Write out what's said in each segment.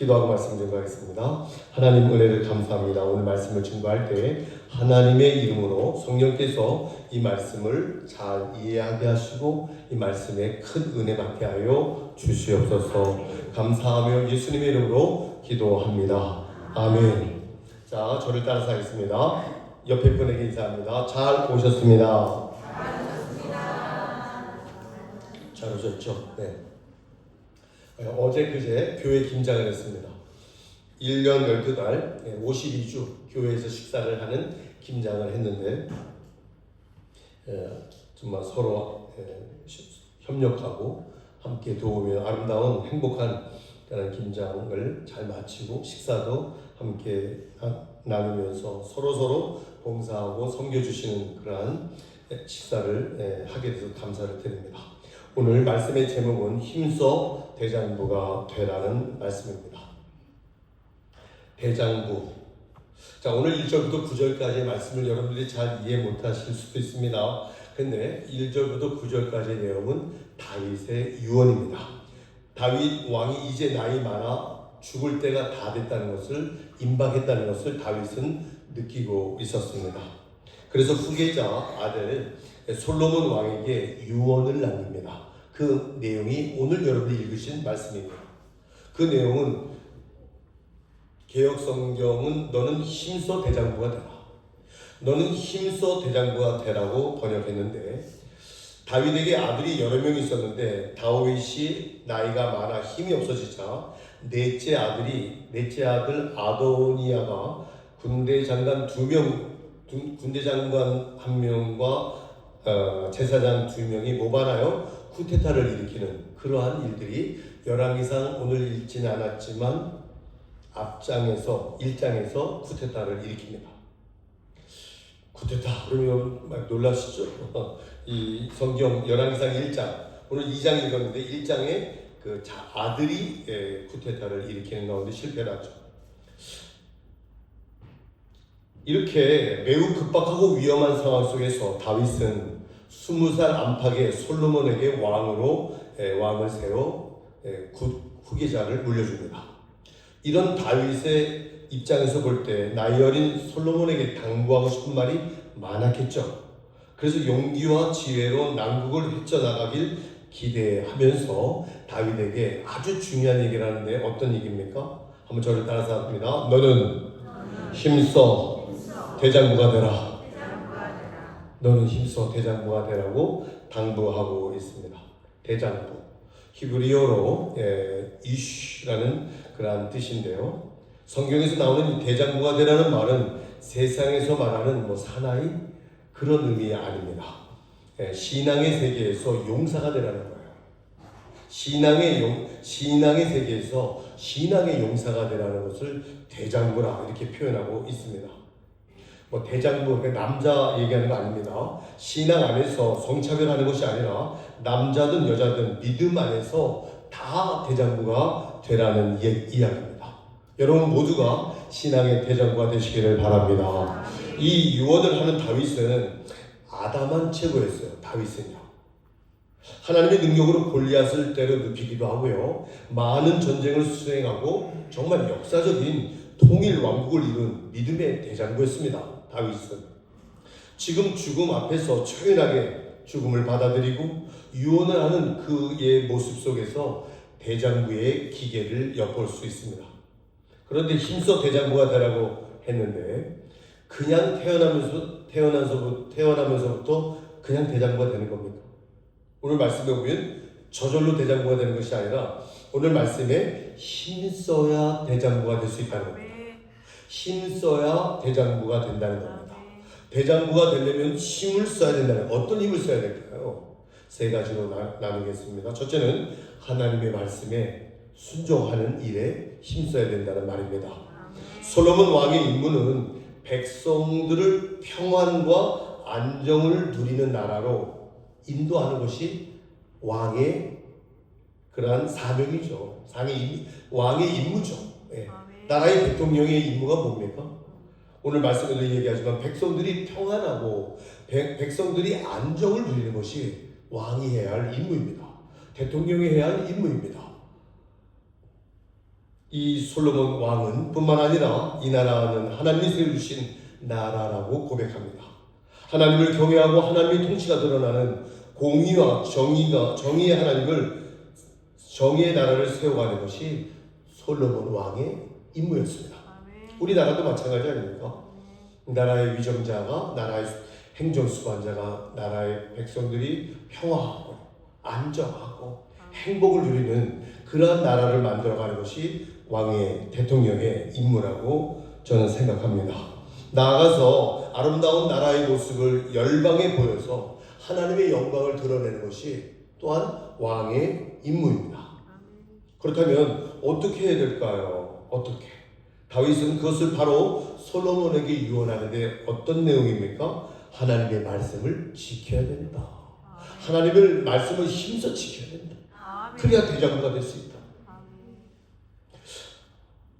기도하고 말씀 증거하겠습니다. 하나님 은혜를 감사합니다. 오늘 말씀을 증거할 때 하나님의 이름으로 성령께서 이 말씀을 잘 이해하게 하시고 이 말씀에 큰 은혜 받게 하여 주시옵소서. 감사하며 예수님의 이름으로 기도합니다. 아멘. 자, 저를 따라서 하겠습니다. 옆에 분에게 인사합니다. 잘 오셨습니다. 잘 오셨죠? 네. 어, 어제 그제 교회 김장을 했습니다. 1년 12달 52주 교회에서 식사를 하는 김장을 했는데 에, 정말 서로 에, 시- 협력하고 함께 도우며 아름다운 행복한 그런 김장을 잘 마치고 식사도 함께 하- 나누면서 서로 서로 봉사하고 섬겨주시는 그러한 에, 식사를 에, 하게 돼서 감사를 드립니다. 오늘 말씀의 제목은 힘써 대장부가 되라는 말씀입니다. 대장부. 자, 오늘 1절부터 9절까지의 말씀을 여러분들이 잘 이해 못하실 수도 있습니다. 근데 1절부터 9절까지의 내용은 다윗의 유언입니다. 다윗 왕이 이제 나이 많아 죽을 때가 다 됐다는 것을 임박했다는 것을 다윗은 느끼고 있었습니다. 그래서 후계자 아들 솔로몬 왕에게 유언을 남깁니다. 그 내용이 오늘 여러분이 읽으신 말씀입니다. 그 내용은 개혁 성경은 너는 힘써 대장부가 되라. 너는 힘써 대장부가 되라고 번역했는데 다윗에게 아들이 여러 명 있었는데 다윗이 나이가 많아 힘이 없어지자 넷째 아들이 넷째 아들 아도니아가 군대 장관 두 명, 군대 장관 한 명과 어, 제사장 두 명이 모반하여 쿠데타를 일으키는 그러한 일들이 열왕기상 오늘 읽지는 않았지만 앞장에서 1장에서 쿠데타를 일으킵니다. 쿠데타 그러면 막 놀라시죠? 이 성경 열왕기상 1장 오늘 2장 읽었는데 1장에 그 자, 아들이 예, 쿠데타를 일으키는 가운데 실패를 하죠. 이렇게 매우 급박하고 위험한 상황 속에서 다윗은 20살 안팎의 솔로몬에게 왕으로 예, 왕을 세워 예, 구- 후계자를 물려줍니다. 이런 다윗의 입장에서 볼 때 나이 어린 솔로몬에게 당부하고 싶은 말이 많았겠죠. 그래서 용기와 지혜로 난국을 헤쳐나가길 기대하면서 다윗에게 아주 중요한 얘기를 하는데 어떤 얘기입니까? 한번 저를 따라서 합니다. 너는 힘써 대장부가 되라. 너는 힘써 대장부가 되라고 당부하고 있습니다. 대장부. 히브리어로 예, 이슈라는 그러한 뜻인데요. 성경에서 나오는 이 대장부가 되라는 말은 세상에서 말하는 뭐 사나이 그런 의미 아닙니다. 예, 신앙의 세계에서 용사가 되라는 거예요. 신앙의 용, 신앙의 세계에서 신앙의 용사가 되라는 것을 대장부라 이렇게 표현하고 있습니다. 뭐 대장부 그러니까 남자 얘기하는 거 아닙니다. 신앙 안에서 성차별하는 것이 아니라 남자든 여자든 믿음 안에서 다 대장부가 되라는 예- 이야기입니다. 여러분 모두가 신앙의 대장부가 되시기를 바랍니다. 이 유언을 하는 다윗은 아담한 최고였어요. 다윗은요. 하나님의 능력으로 골리앗을 때려 눕히기도 하고요. 많은 전쟁을 수행하고 정말 역사적인 통일 왕국을 이룬 믿음의 대장부였습니다. 다윗은 지금 죽음 앞에서 초연하게 죽음을 받아들이고 유언을 하는 그의 모습 속에서 대장부의 기계를 엿볼 수 있습니다. 그런데 힘써 대장부가 되라고 했는데 그냥 태어나면서 태어나서 태어나면서부터 그냥 대장부가 되는 겁니까? 오늘 말씀에 보면 저절로 대장부가 되는 것이 아니라 오늘 말씀에 힘써야 대장부가 될 수 있다는 겁니다. 힘써야 대장부가 된다는 겁니다. 대장부가 되려면 힘을 써야 된다는 어떤 힘을 써야 될까요? 세 가지로 나, 나누겠습니다. 첫째는 하나님의 말씀에 순종하는 일에 힘써야 된다는 말입니다. 솔로몬 왕의 임무는 백성들을 평안과 안정을 누리는 나라로 인도하는 것이 왕의 그러한 사명이죠. 왕의 임무죠. 예. 나라의 대통령의 임무가 뭡니까? 오늘 말씀에도 얘기하지만 백성들이 평안하고 백, 백성들이 안정을 누리는 것이 왕이 해야 할 임무입니다. 대통령이 해야 할 임무입니다. 이 솔로몬 왕은 뿐만 아니라 이 나라는 하나님이 세워주신 나라라고 고백합니다. 하나님을 경외하고 하나님의 통치가 드러나는 공의와 정의가 정의의 하나님을 정의의 나라를 세워가는 것이 솔로몬 왕의 임무였습니다. 우리나라도 마찬가지 아닙니까? 나라의 위정자가 나라의 행정수반자가 나라의 백성들이 평화하고 안정하고 행복을 누리는 그러한 나라를 만들어가는 것이 왕의 대통령의 임무라고 저는 생각합니다. 나아가서 아름다운 나라의 모습을 열방에 보여서 하나님의 영광을 드러내는 것이 또한 왕의 임무입니다. 그렇다면 어떻게 해야 될까요? 어떻게? 다윗은 그것을 바로 솔로몬에게 유언하는데 어떤 내용입니까? 하나님의 말씀을 지켜야 된다. 하나님의 말씀을 힘써 지켜야 된다. 그래야 대장부가 될 수 있다.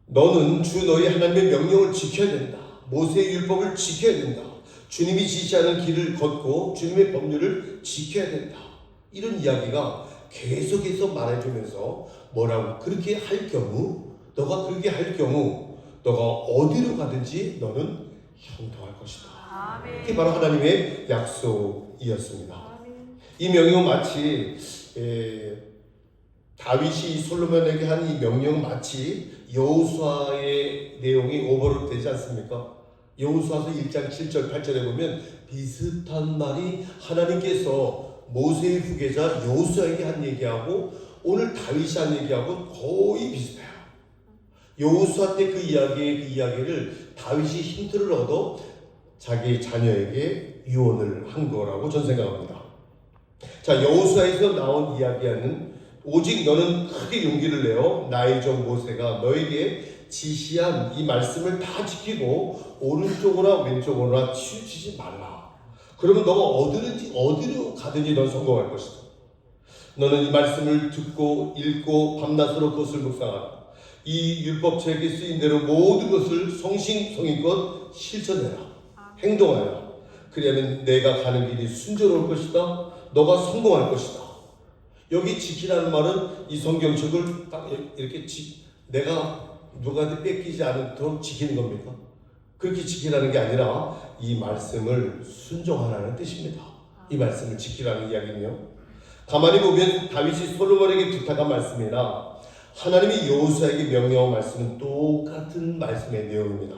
너는 주 너희 하나님의 명령을 지켜야 된다. 모세의 율법을 지켜야 된다. 주님이 지시하는 길을 걷고 주님의 법률을 지켜야 된다. 이런 이야기가 계속해서 말해주면서 뭐라고 그렇게 할 경우 너가 그렇게 할 경우 너가 어디로 가든지 너는 형통할 것이다. 아멘. 이게 바로 하나님의 약속이었습니다. 아멘. 이 명령 마치 에, 다윗이 솔로몬에게 한 이 명령 마치 여호수아의 내용이 오버랩 되지 않습니까? 여호수아서 1장 7절 8절에 보면 비슷한 말이 하나님께서 모세의 후계자 여호수아에게 한 얘기하고 오늘 다윗이 한 얘기하고 거의 비슷해요. 여호수아 때 그 이야기의 그 이야기를 다윗이 힌트를 얻어 자기 자녀에게 유언을 한 거라고 전 생각합니다. 자, 여호수아에서 나온 이야기하는 오직 너는 크게 용기를 내어 나의 종 모세가 너에게 지시한 이 말씀을 다 지키고 오른쪽으로나 왼쪽으로나 치우치지 말라. 그러면 너가 어디든지 어디로 가든지 넌 성공할 것이다. 너는 이 말씀을 듣고 읽고 밤낮으로 그것을 묵상하라. 이 율법 책에 쓰인 대로 모든 것을 성심성의껏 실천해라. 행동하여라. 그리하면 내가 가는 길이 순조로울 것이다. 너가 성공할 것이다. 여기 지키라는 말은 이 성경책을 딱 이렇게 지, 내가 누구한테 뺏기지 않도록 지키는 겁니까? 그렇게 지키라는 게 아니라 이 말씀을 순종하라는 뜻입니다. 이 말씀을 지키라는 이야기는요. 가만히 보면 다윗이 솔로몬에게 부탁한 말씀이나 하나님이 여호수아에게 명령한 말씀은 똑같은 말씀의 내용입니다.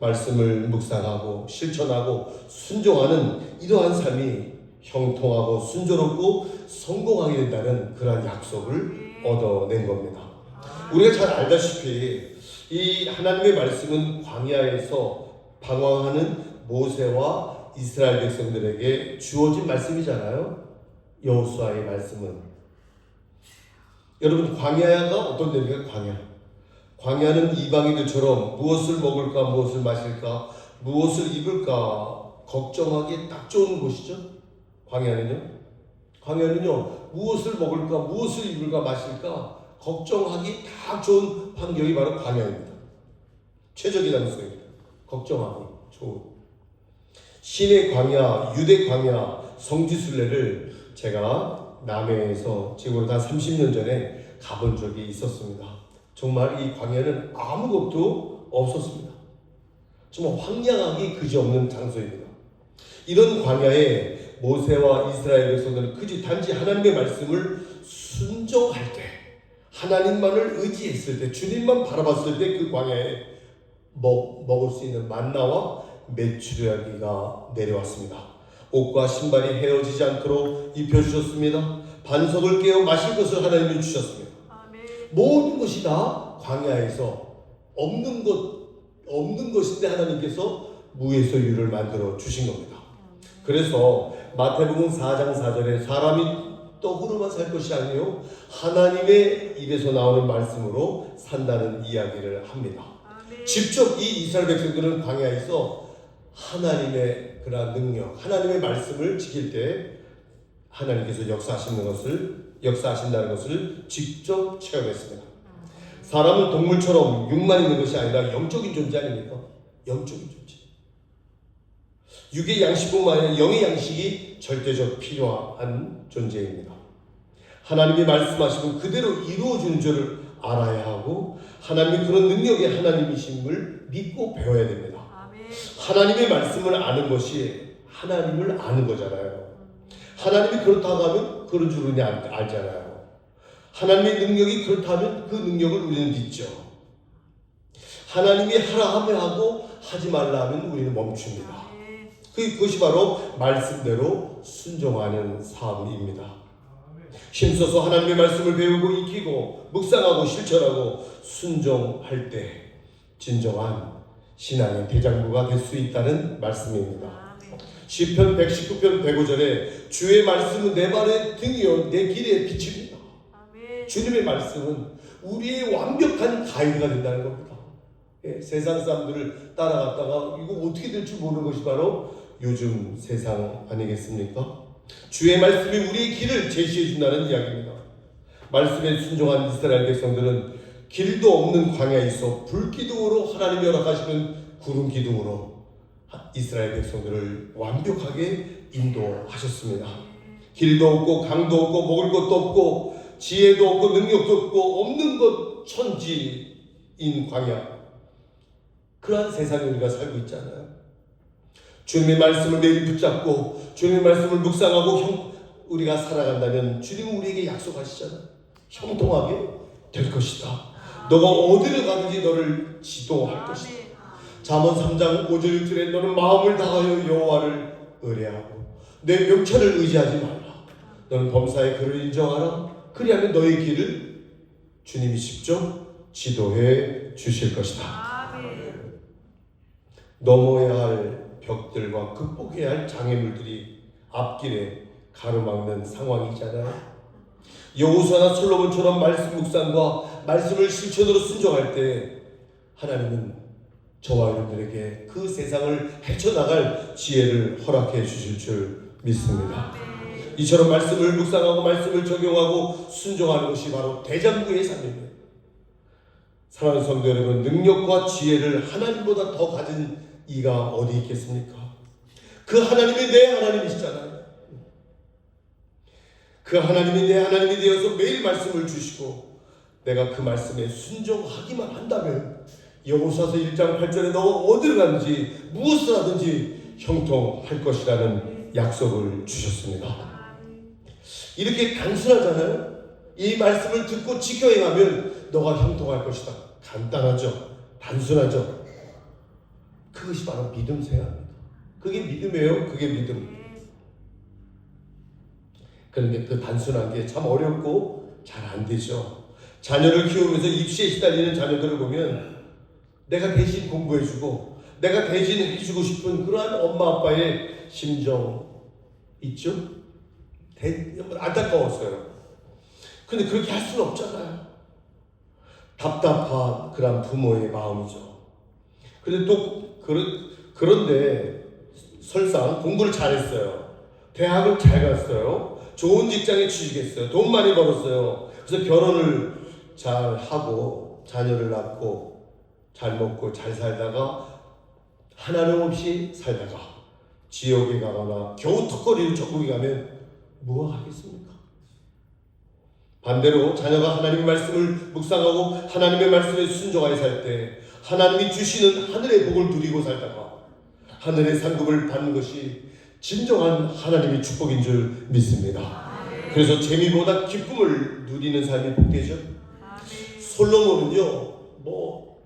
말씀을 묵상하고 실천하고 순종하는 이러한 삶이 형통하고 순조롭고 성공하게 된다는 그러한 약속을 얻어낸 겁니다. 우리가 잘 알다시피 이 하나님의 말씀은 광야에서 방황하는 모세와 이스라엘 백성들에게 주어진 말씀이잖아요. 여호수아의 말씀은 여러분 광야가 어떤 데입니까? 광야. 광야는 이방인들처럼 무엇을 먹을까, 무엇을 마실까, 무엇을 입을까 걱정하기 딱 좋은 곳이죠. 광야는요. 광야는요 무엇을 먹을까, 무엇을 입을까, 마실까 걱정하기 딱 좋은 환경이 바로 광야입니다. 최적이라는 소리입니다. 걱정하기 좋은. 신의 광야, 유대 광야, 성지순례를 제가 남해에서 지금 한 30년 전에 가본 적이 있었습니다. 정말 이 광야는 아무것도 없었습니다. 정말 황량하기 그지없는 장소입니다. 이런 광야에 모세와 이스라엘 백성들은 그지 단지 하나님의 말씀을 순종할 때 하나님만을 의지했을 때 주님만 바라봤을 때 그 광야에 먹, 먹을 수 있는 만나와 메추리아기가 내려왔습니다. 옷과 신발이 헤어지지 않도록 입혀주셨습니다. 반석을 깨어 마실 것을 하나님이 주셨습니다. 아멘. 모든 것이 다 광야에서 없는 것 없는 것인데 하나님께서 무에서 유를 만들어 주신 겁니다. 그래서 마태복음 4장 4절에 사람이 떡으로만 살 것이 아니요 하나님의 입에서 나오는 말씀으로 산다는 이야기를 합니다. 아멘. 직접 이 이스라엘 백성들은 광야에서 하나님의 그러한 능력, 하나님의 말씀을 지킬 때 하나님께서 역사하시는 것을 역사하신다는 것을 직접 체험했습니다. 사람은 동물처럼 육만 있는 것이 아니라 영적인 존재 아닙니까? 영적인 존재. 육의 양식뿐만 아니라 영의 양식이 절대적 필요한 존재입니다. 하나님이 말씀하시면 그대로 이루어주는 줄을 알아야 하고 하나님이 그런 능력의 하나님이심을 믿고 배워야 됩니다. 하나님의 말씀을 아는 것이 하나님을 아는 거잖아요. 하나님이 그렇다고 하면 그런 줄 우리는 알- 알잖아요. 하나님의 능력이 그렇다면 그 능력을 우리는 믿죠. 하나님이 하라 하면 하고 하지 말라 하면 우리는 멈춥니다. 그것이 바로 말씀대로 순종하는 삶입니다. 힘써서 하나님의 말씀을 배우고 익히고 묵상하고 실천하고 순종할 때 진정한 신앙의 대장부가 될 수 있다는 말씀입니다. 아멘. 시편 119편 105절에 주의 말씀은 내 발의 등이요 내 길의 빛입니다. 아멘. 주님의 말씀은 우리의 완벽한 가이드가 된다는 겁니다. 예, 세상 사람들을 따라갔다가 이거 어떻게 될지 모르는 것이 바로 요즘 세상 아니겠습니까? 주의 말씀이 우리의 길을 제시해 준다는 이야기입니다. 말씀에 순종한 이스라엘 백성들은 길도 없는 광야에 있어 불기둥으로 하나님이 허락하시는 구름 기둥으로 이스라엘 백성들을 완벽하게 인도하셨습니다. 길도 없고 강도 없고 먹을 것도 없고 지혜도 없고 능력도 없고 없는 것 천지인 광야 그러한 세상에 우리가 살고 있잖아요. 주님의 말씀을 매일 붙잡고 주님의 말씀을 묵상하고 형, 우리가 살아간다면 주님은 우리에게 약속하시잖아요. 형통하게 될 것이다. 너가 어디를 가든지 너를 지도할 것이다. 아멘. 잠언 3장 5절 6절에 너는 마음을 다하여 여호와를 의뢰하고 내 명철을 의지하지 말라. 너는 범사의 그를 인정하라. 그리하면 너의 길을 주님이 직접 지도해 주실 것이다. 아멘. 넘어야 할 벽들과 극복해야 할 장애물들이 앞길에 가로막는 상황이잖아요. 여호수아나 솔로몬처럼 말씀 묵상과 말씀을 실천으로 순종할 때 하나님은 저와 여러분들에게 그 세상을 헤쳐나갈 지혜를 허락해 주실 줄 믿습니다. 이처럼 말씀을 묵상하고 말씀을 적용하고 순종하는 것이 바로 대장부의 삶입니다. 사랑하는 성도 여러분, 능력과 지혜를 하나님보다 더 가진 이가 어디 있겠습니까? 그 하나님이 내 하나님이시잖아요. 그 하나님이 내 하나님이 되어서 매일 말씀을 주시고 내가 그 말씀에 순종하기만 한다면 여호수아서 1장 8절에 너가 어디를 가든지 무엇을 하든지 형통할 것이라는 약속을 주셨습니다. 이렇게 단순하잖아요. 이 말씀을 듣고 지켜 행하면 너가 형통할 것이다. 간단하죠. 단순하죠. 그것이 바로 믿음 생활입니다. 그게 믿음이에요. 그게 믿음. 그런데 그 단순한 게 참 어렵고 잘 안 되죠. 자녀를 키우면서 입시에 시달리는 자녀들을 보면 내가 대신 공부해주고 내가 대신 해주고 싶은 그러한 엄마 아빠의 심정 있죠? 대, 안타까웠어요. 근데 그렇게 할 수는 없잖아요. 답답한 그런 부모의 마음이죠. 근데 또 그런 그런데 설상 공부를 잘했어요. 대학을 잘 갔어요. 좋은 직장에 취직했어요. 돈 많이 벌었어요. 그래서 결혼을 잘 하고 자녀를 낳고 잘 먹고 잘 살다가 하나님 없이 살다가 지옥에 가거나 겨우 턱걸이를 천국에 가면 뭐 하겠습니까? 반대로 자녀가 하나님의 말씀을 묵상하고 하나님의 말씀에 순종하여 살 때 하나님이 주시는 하늘의 복을 누리고 살다가 하늘의 상급을 받는 것이 진정한 하나님의 축복인 줄 믿습니다. 그래서 재미보다 기쁨을 누리는 삶이 복되죠. 솔로몬은요, 뭐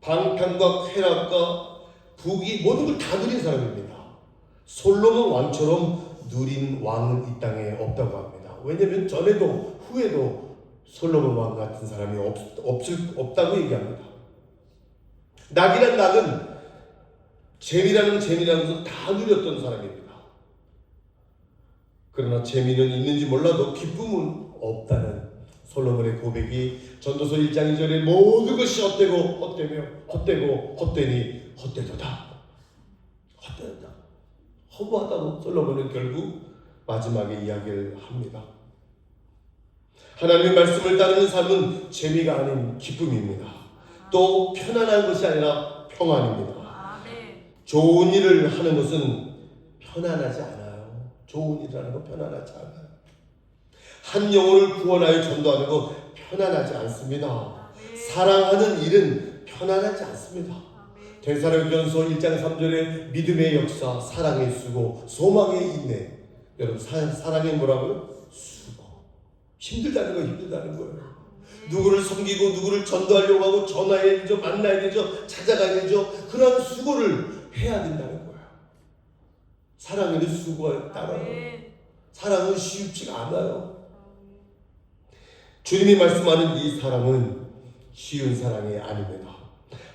방탕과 쾌락과 부귀 모든 걸 다 누린 사람입니다. 솔로몬 왕처럼 누린 왕은 이 땅에 없다고 합니다. 왜냐하면 전에도 후에도 솔로몬 왕 같은 사람이 없, 없을, 없다고 얘기합니다. 낙이란 낙은 재미라는 재미라면서 다 누렸던 사람입니다. 그러나 재미는 있는지 몰라도 기쁨은 없다는 솔로몬의 고백이 전도서 1장 2절에 모든 것이 헛되고 헛되며 헛되고 헛되니 헛되도다. 헛되다. 허무하다고 솔로몬은 결국 마지막에 이야기를 합니다. 하나님의 말씀을 따르는 삶은 재미가 아닌 기쁨입니다. 또 편안한 것이 아니라 평안입니다. 아멘. 좋은 일을 하는 것은 편안하지 않아요. 좋은 일을 하는 건 편안하지 않아요. 한 영혼을 구원하여 전도하는 거 편안하지 않습니다. 사랑하는 일은 편안하지 않습니다. 대사령전서 1장 3절에 믿음의 역사, 사랑의 수고, 소망의 인내. 여러분 사, 사랑의 뭐라고요? 수고. 힘들다는 거 힘들다는 거예요. 누구를 섬기고 누구를 전도하려고 하고 전화해야 되죠, 만나야 되죠, 찾아가야 되죠. 그런 수고를 해야 된다는 거예요. 사랑에는 수고가 따라요. 아멘. 사랑은 쉽지가 않아요. 주님이 말씀하는 이 사랑은 쉬운 사랑이 아닙니다.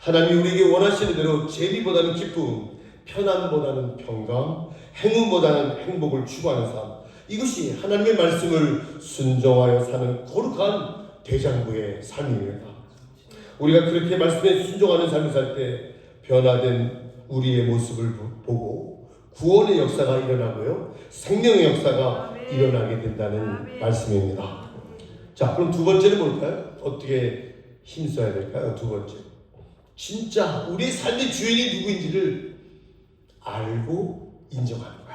하나님이 우리에게 원하시는 대로 재미보다는 기쁨, 편안보다는 평강, 행운보다는 행복을 추구하는 삶. 이것이 하나님의 말씀을 순종하여 사는 거룩한 대장부의 삶입니다. 우리가 그렇게 말씀에 순종하는 삶을 살 때 변화된 우리의 모습을 보- 보고 구원의 역사가 일어나고요. 생명의 역사가. 일어나게 된다는. 말씀입니다. 자, 그럼 두 번째는 뭘까요? 어떻게 힘써야 될까요? 두 번째. 진짜 우리의 삶의 주인이 누구인지를 알고 인정하는 거야.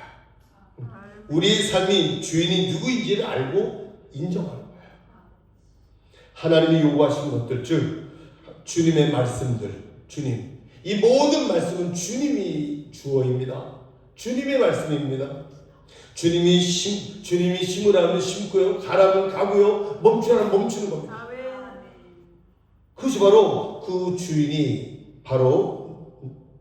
우리의 삶이 주인이 누구인지를 알고 인정하는 거야. 하나님이 요구하신 것들, 즉, 주님의 말씀들, 주님. 이 모든 말씀은 주님이 주어입니다. 주님의 말씀입니다. 주님이 심, 주님이 심으라면 심고요, 가라면 가고요, 멈추라면 멈추는 겁니다. 그것이 바로 그 주인이 바로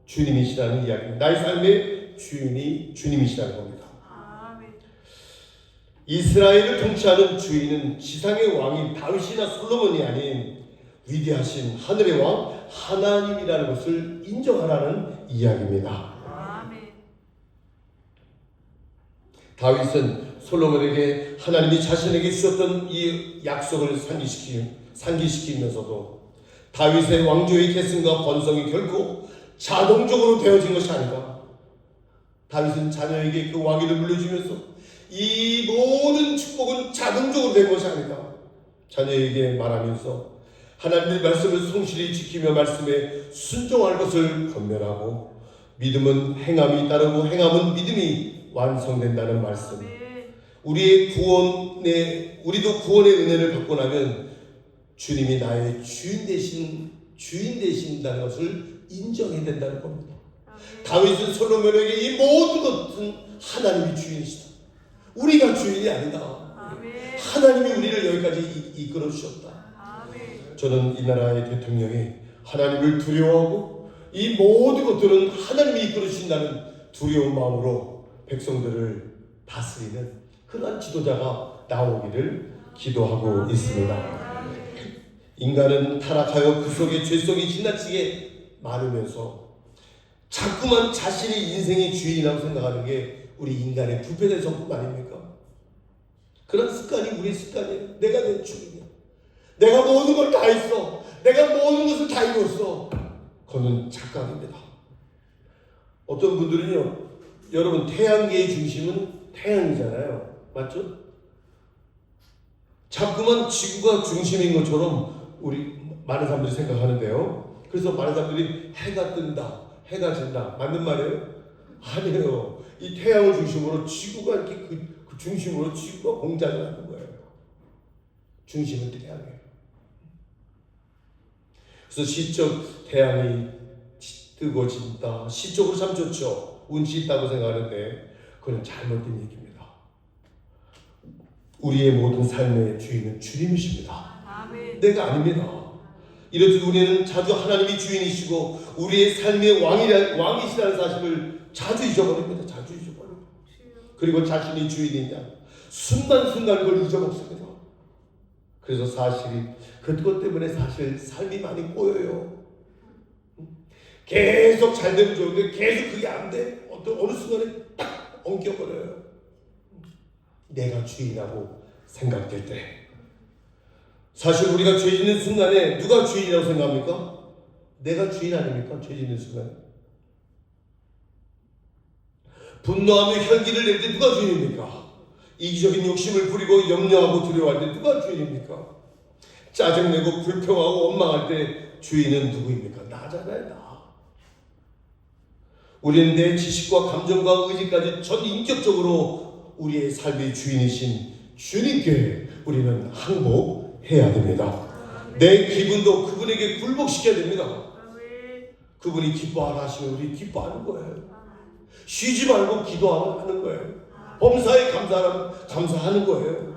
주님이시라는 이야기입니다. 나의 삶의 주인이 주님이시라는 겁니다. 이스라엘을 통치하는 주인은 지상의 왕이 다윗이나 솔로몬이 아닌 위대하신 하늘의 왕 하나님이라는 것을 인정하라는 이야기입니다. 아멘. 다윗은 솔로몬에게 하나님이 자신에게 주셨던 이 약속을 상기시키, 상기시키면서도 다윗의 왕조의 계승과 번성이 결코 자동적으로 되어진 것이 아니다. 다윗은 자녀에게 그 왕위를 물려주면서 이 모든 축복은 자동적으로 된 것이 아니다. 자녀에게 말하면서 하나님의 말씀을 성실히 지키며 말씀에 순종할 것을 권면하고 믿음은 행함이 따르고 행함은 믿음이 완성된다는 말씀. 아멘. 우리의 구원의 우리도 구원의 은혜를 받고 나면 주님이 나의 주인 되신 주인 되신다는 것을 인정해야 된다는 겁니다. 아멘. 다윗은 솔로몬에게 이 모든 것은 하나님이 주인이시다. 우리가 주인이 아니다. 아멘. 하나님이 우리를 여기까지 이- 이끌어 주셨다. 아멘. 저는 이 나라의 대통령이 하나님을 두려워하고 이 모든 것들은 하나님이 이끌어 주신다는 두려운 마음으로 백성들을 다스리는 그러한 지도자가 나오기를 기도하고 있습니다. 인간은 타락하여 그 속에 죄성이 지나치게 많으면서 자꾸만 자신이 인생의 주인이라고 생각하는 게 우리 인간의 부패된 성품 아닙니까? 그런 습관이 우리의 습관이에요. 내가 내 주인이야. 내가 모든 걸 다 했어. 내가 모든 것을 다 이뤘어. 그거는 착각입니다. 어떤 분들은요, 여러분 태양계의 중심은 태양이잖아요. 맞죠? 자꾸만 지구가 중심인 것처럼 우리 많은 사람들이 생각하는데요. 그래서 많은 사람들이 해가 뜬다, 해가 진다. 맞는 말이에요? 아니에요. 이 태양을 중심으로 지구가 이렇게 그, 그 중심으로 지구가 공작을 하는 거예요. 중심은 태양이에요. 그래서 시적 태양이 뜨고 진다. 시적으로 참 좋죠. 운치 있다고 생각하는데 그건 잘못된 얘기입니다. 우리의 모든 삶의 주인은 주님이십니다. 아멘. 내가 아닙니다. 이렇듯 우리는 자주 하나님이 주인이시고 우리의 삶의 왕이라, 왕이시라는 사실을 자주 잊어버립니다. 자주 잊어버려요. 그리고 자신이 주인이냐 순간순간 그걸 잊어먹습니다. 그래서 사실이 그것 때문에 사실 삶이 많이 꼬여요. 계속 잘 되면 좋은데 계속 그게 안 돼. 어떤 어느 순간에 딱 엉켜버려요. 내가 주인이라고 생각될 때. 사실 우리가 죄 짓는 순간에 누가 주인이라고 생각합니까? 내가 주인 아닙니까? 죄 짓는 순간에. 분노하며 혈기를 낼 때 누가 주인입니까? 이기적인 욕심을 부리고 염려하고 두려워할 때 누가 주인입니까? 짜증내고 불평하고 원망할 때 주인은 누구입니까? 나잖아요, 나. 우리는 내 지식과 감정과 의지까지 전 인격적으로 우리의 삶의 주인이신 주님께 우리는 항복해야 해야 됩니다. 내 기분도 그분에게 굴복시켜야 됩니다. 그분이 기뻐하라 하시면 우리 기뻐하는 거예요. 쉬지 말고 기도하는 거예요. 범사에 감사하면 감사하는 거예요.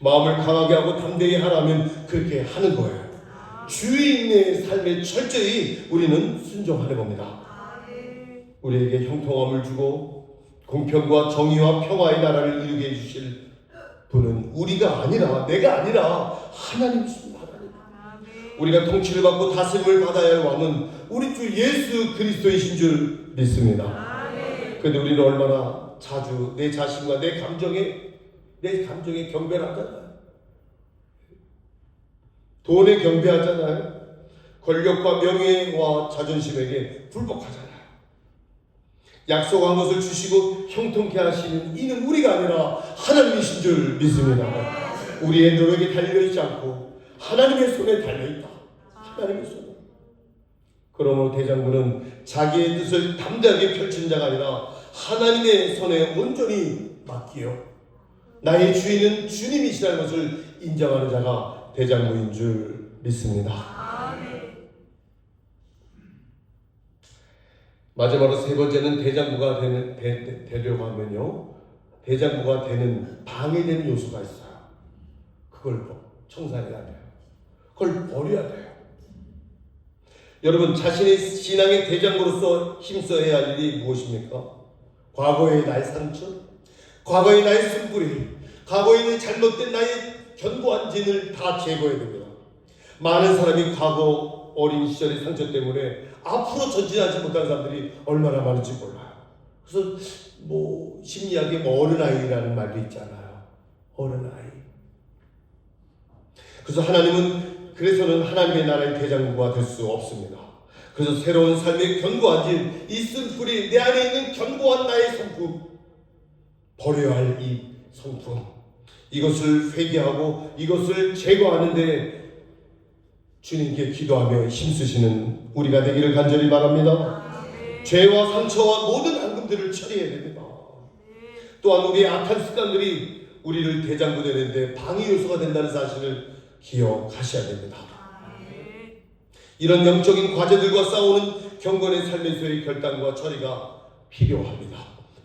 마음을 강하게 하고 담대히 하라면 그렇게 하는 거예요. 주인의 삶에 철저히 우리는 순종하는 겁니다. 우리에게 형통함을 주고 공평과 정의와 평화의 나라를 이루게 해주실 분은 우리가 아니라 내가 아니라 하나님이십니다. 하나님. 우리가 통치를 받고 다스림을 받아야 할 왕은 우리 주 예수 그리스도이신 줄 믿습니다. 근데 우리는 얼마나 자주 내 자신과 내 감정에 내 감정에 경배를 하잖아요. 돈에 경배하잖아요. 권력과 명예와 자존심에게 굴복하잖아요. 약속한 것을 주시고 형통케 하시는 이는 우리가 아니라 하나님이신 줄 믿습니다. 우리의 노력이 달려있지 않고 하나님의 손에 달려있다. 하나님의 손에. 그러므로 대장군은 자기의 뜻을 담대하게 펼친 자가 아니라 하나님의 손에 온전히 맡기요. 나의 주인은 주님이시라는 것을 인정하는 자가 대장군인 줄 믿습니다. 아멘. 마지막으로 세 번째는 대장부가 되는, 되, 되, 되려고 하면요. 대장부가 되는 방해되는 요소가 있어요. 그걸 뭐 청산해야 돼요. 그걸 버려야 돼요. 여러분 자신의 신앙의 대장부로서 힘써야 할 일이 무엇입니까? 과거의 나의 상처, 과거의 나의 숨뿌리, 과거의 내 잘못된 나의 견고한 진을 다 제거해야 됩니다. 많은 사람이 과거 어린 시절의 상처 때문에 앞으로 전진하지 못한 사람들이 얼마나 많은지 몰라요. 그래서 뭐 심리학에 뭐 어른아이라는 말도 있잖아요. 어른아이. 그래서 하나님은 그래서는 하나님의 나라의 대장부가 될 수 없습니다. 그래서 새로운 삶의 견고한 진, 이 쓴뿌리, 내 안에 있는 견고한 나의 성품, 버려야 할 이 성품, 이것을 회개하고 이것을 제거하는데 주님께 기도하며 힘쓰시는 우리가 되기를 간절히 바랍니다. 죄와 상처와 모든 앙금들을 처리해야 됩니다. 또한 우리의 악한 습관들이 우리를 대장부 되는데 방해 요소가 된다는 사실을 기억하셔야 됩니다. 이런 영적인 과제들과 싸우는 경건의 삶에서의 결단과 처리가 필요합니다.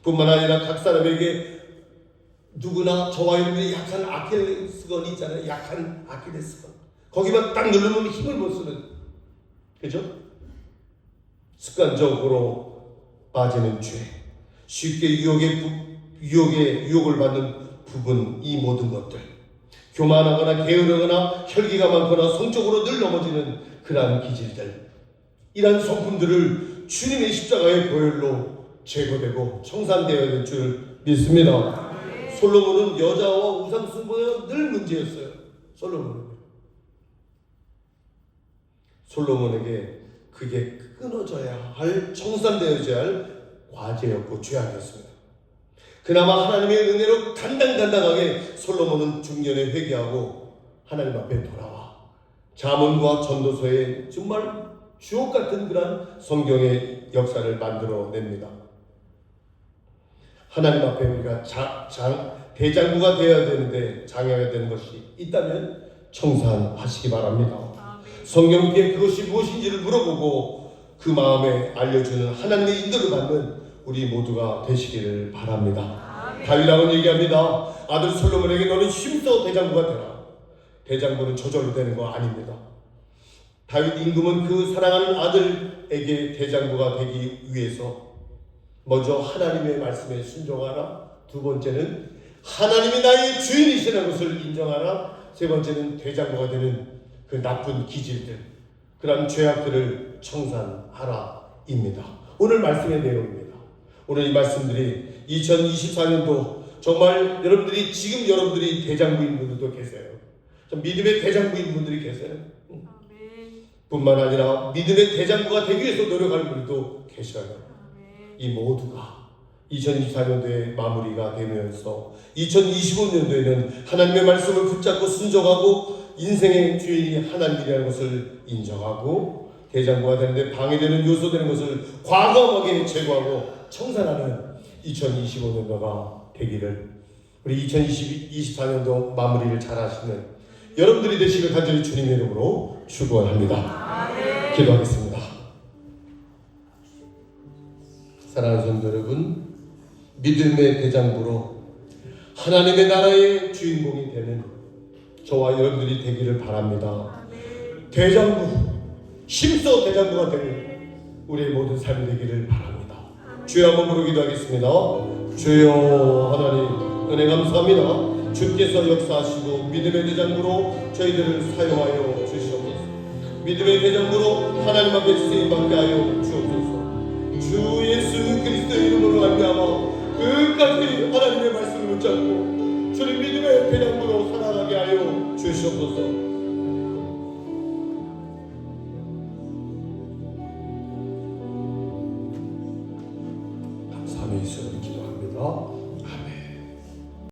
뿐만 아니라 각 사람에게 누구나 저와 여러분이 약한 아킬레스건이 있잖아요. 약한 아킬레스건. 거기만 딱 누르면 힘을 못 쓰는. 그죠? 습관적으로 빠지는 죄. 쉽게 유혹에, 부- 유혹에, 유혹을 받는 부분, 이 모든 것들. 교만하거나 게으르거나 혈기가 많거나 성적으로 늘 넘어지는 그러한 기질들 이러한 성품들을 주님의 십자가의 보혈로 제거되고 청산되어야 될 줄 믿습니다. 솔로몬은 여자와 우상 숭배가 늘 문제였어요. 솔로몬은 솔로몬에게 그게 끊어져야 할 청산되어져야 할 과제였고 죄악이었습니다. 그나마 하나님의 은혜로 단단단단하게 솔로몬은 중년에 회개하고 하나님 앞에 돌아와 자문과 전도서에 정말 주옥 같은 그런 성경의 역사를 만들어 냅니다. 하나님 앞에 우리가 자, 장, 대장부가 되어야 되는데 장해야 되는 것이 있다면 청산하시기 바랍니다. 성경께 그것이 무엇인지를 물어보고 그 마음에 알려주는 하나님의 인도를 받는 우리 모두가 되시기를 바랍니다. 다윗왕은 얘기합니다. 아들 솔로몬에게 너는 힘써 대장부가 되라. 대장부는 저절로 되는 거 아닙니다. 다윗 임금은 그 사랑하는 아들에게 대장부가 되기 위해서 먼저 하나님의 말씀에 순종하라. 두 번째는 하나님이 나의 주인이시라는 것을 인정하라. 세 번째는 대장부가 되는 그 나쁜 기질들, 그런 죄악들을 청산하라입니다. 오늘 말씀의 내용입니다. 오늘 이 말씀들이 2024년도 정말 여러분들이 지금 여러분들이 대장부인 분들도 계세요. 좀 믿음의 대장부인 분들이 계세요. 뿐만 아니라 믿음의 대장부가 되기 위해서 노력하는 분들도 계셔요. 이 모두가 2024년도에 마무리가 되면서 2025년도에는 하나님의 말씀을 붙잡고 순종하고 인생의 주인이 하나님이라는 것을 인정하고 대장부가 되는데 방해되는 요소 되는 것을 과감하게 제거하고 청산하는 2025년도가 되기를 우리 2024년도 마무리를 잘 하시는 여러분들이 되시길 간절히 주님의 이름으로 축원합니다. 기도하겠습니다. 사랑하는 성도 여러분, 믿음의 대장부로 하나님의 나라의 주인공이 되는 저와 여러분들이 되기를 바랍니다. 대장부, 힘써 대장부가 되는 우리의 모든 삶이 되기를 바랍니다. 주여 한번 부르 기도하겠습니다. 주여 하나님 은혜 감사합니다. 주께서 역사하시고 믿음의 대장부로 저희들을 사용하여 주시옵소서. 믿음의 대장부로 하나님 앞에 쓰임 받게 하여 주옵소서. 주 예수 그리스도의 이름으로 말미암아 끝까지 하나님의 말씀을 붙잡고 주님 믿음의 대장부로 살아가게 하여 주시옵소서.